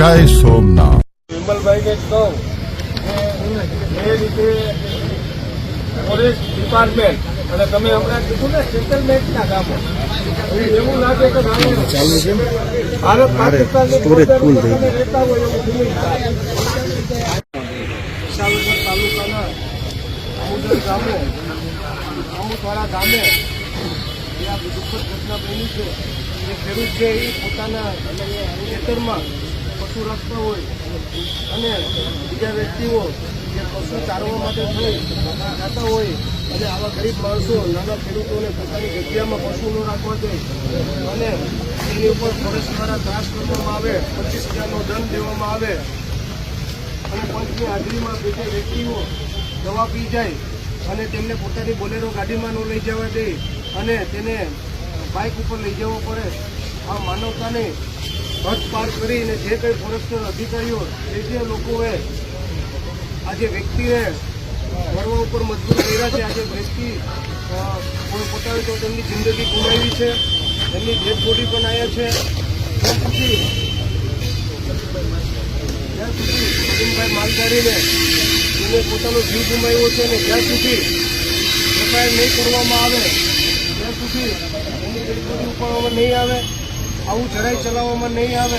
જય સોમનાથ. વિમલભાઈને કહું એ રીતે ફોરેસ્ટ ડિપાર્ટમેન્ટ અને તમે હમણાં કીધું ને સેટલમેન્ટના કામો એવું લાગે કે ભારત પાકિસ્તાનની border પર તમે રહેતા હોય એવું તાલુકાના આમોદર ગામે આમોદવાડા ગામે જે આ દુઃખદ ઘટના બની છે. એ ખેડૂત છે એ પોતાના ખેતરમાં પશુ રાખતા હોય અને બીજા વ્યક્તિઓ જે પશુ ચારવા માટે થઈ જતા હોય અને આવા ગરીબ માણસો, નાના ખેડૂતોને પોતાની જગ્યામાં પશુ ન રાખવા દે અને એની ઉપર ફોરેસ્ટ દ્વારા ત્રાસ કરવામાં આવે, પચીસ હજારનો દંડ દેવામાં આવે અને પંચની હાજરીમાં બે બે વ્યક્તિઓ દવા પી જાય અને તેમને પોતાની બોલેરો ગાડીમાં ન લઈ જવા દે અને તેને બાઇક ઉપર લઈ જવો પડે. આ માનવતાને હદ પાર કરીને જે કંઈ ફોરેસ્ટ અધિકારીઓ જે જે લોકોએ આજે વ્યક્તિને મરવા ઉપર મજબૂર કર્યા છે, આજે વ્યક્તિ પોતાની તો તેમની જિંદગી ગુમાવી છે એમની ડેડ બોડી પણ આવ્યા છે. ત્યાં સુધી, જ્યાં સુધી અરવિંદભાઈ માલધારીને એને પોતાનો જીવ ગુમાવ્યો છે અને જ્યાં સુધી એફઆઈઆર નહીં કરવામાં આવે, ત્યાં સુધી એની બોડી ઉપાડવામાં નહીં આવે આવું જરાય ચલાવવામાં નહીં આવે.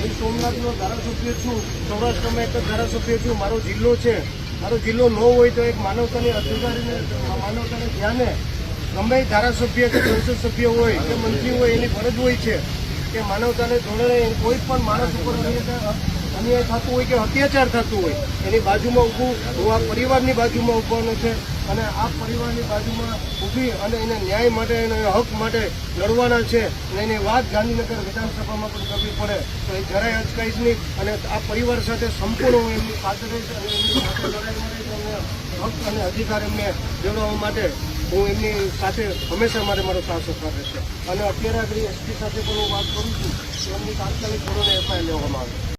હું સોમનાથનો ધારાસભ્ય છું, સૌરાષ્ટ્રમાં એક ધારાસભ્ય છું, મારો જિલ્લો છે. મારો જિલ્લો ન હોય તો એક માનવતાની અધિકારીને માનવતાને ધ્યાને ગમે ધારાસભ્ય કે સંસદ સભ્ય હોય કે મંત્રી હોય, એની ફરજ હોય છે કે માનવતાને ધોરણે કોઈ પણ માણસ ઉપર અન્યાય થતું હોય કે અત્યાચાર થતું હોય, એની બાજુમાં ઊભું, હું આ પરિવારની બાજુમાં ઊભવાનો છે. અને આ પરિવારની બાજુમાં ઊભી અને એને ન્યાય માટે એને હક માટે લડવાના છે અને એની વાત ગાંધીનગર વિધાનસભામાં પણ કરવી પડે. તો એ જરાય અચકાઈશ નહીં. અને આ પરિવાર સાથે સંપૂર્ણ હું એમની સાથે રહીશ અને એમની સાથે લડાઈ માટે હક અને અધિકાર એમને મેળવવા માટે હું એમની સાથે હંમેશા મારે મારો સાથ સહકાર રહેશે અને અત્યારે આગળ એસપી સાથે પણ હું વાત કરું છું એમની તાત્કાલિક ધોરણે એફઆઈઆર લેવામાં આવે.